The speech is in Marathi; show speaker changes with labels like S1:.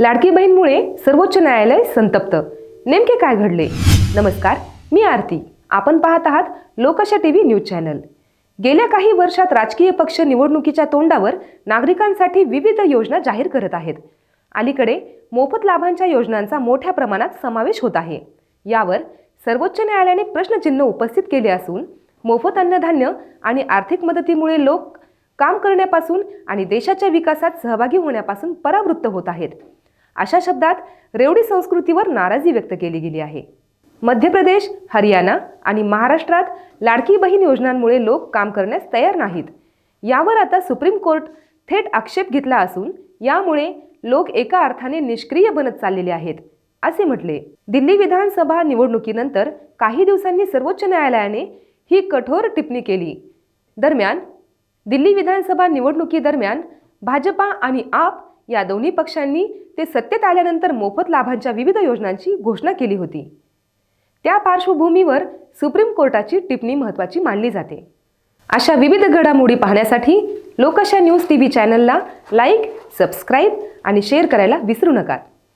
S1: लाडकी बहीणमुळे सर्वोच्च न्यायालय संतप्त. नेमके काय घडले? नमस्कार मी आरती. आपण पाहत आहात लोकशा टीव्ही न्यूज चॅनल. गेल्या काही वर्षात राजकीय पक्ष निवडणुकीच्या तोंडावर नागरिकांसाठी विविध योजना जाहीर करत आहेत. अलीकडे मोफत लाभांच्या योजनांचा मोठ्या प्रमाणात समावेश होत आहे. यावर सर्वोच्च न्यायालयाने प्रश्नचिन्ह उपस्थित केले असून मोफत अन्नधान्य आणि आर्थिक मदतीमुळे लोक काम करण्यापासून आणि देशाच्या विकासात सहभागी होण्यापासून परावृत्त होत आहेत. अशा शब्दात रेवडी संस्कृतीवर नाराजी व्यक्त केली गेली आहे. मध्य प्रदेश हरियाणा आणि महाराष्ट्रात लाडकी बहीण योजनांमुळे लोक काम करण्यास तयार नाहीत. यावर आता सुप्रीम कोर्ट थेट आक्षेप घेतला असून यामुळे लोक एका अर्थाने निष्क्रिय बनत चाललेले आहेत असे म्हटले. दिल्ली विधानसभा निवडणुकीनंतर काही दिवसांनी सर्वोच्च न्यायालयाने ही कठोर टिप्पणी केली. दरम्यान दिल्ली विधानसभा निवडणुकीदरम्यान भाजपा आणि आप या दोन्ही पक्षांनी ते सत्तेत आल्यानंतर मोफत लाभांच्या विविध योजनांची घोषणा केली होती. त्या पार्श्वभूमीवर सुप्रीम कोर्टाची टिप्पणी महत्त्वाची मानली जाते. अशा विविध घडामोडी पाहण्यासाठी लोकशा न्यूज टी व्ही चॅनलला लाईक सबस्क्राईब आणि शेअर करायला विसरू नका.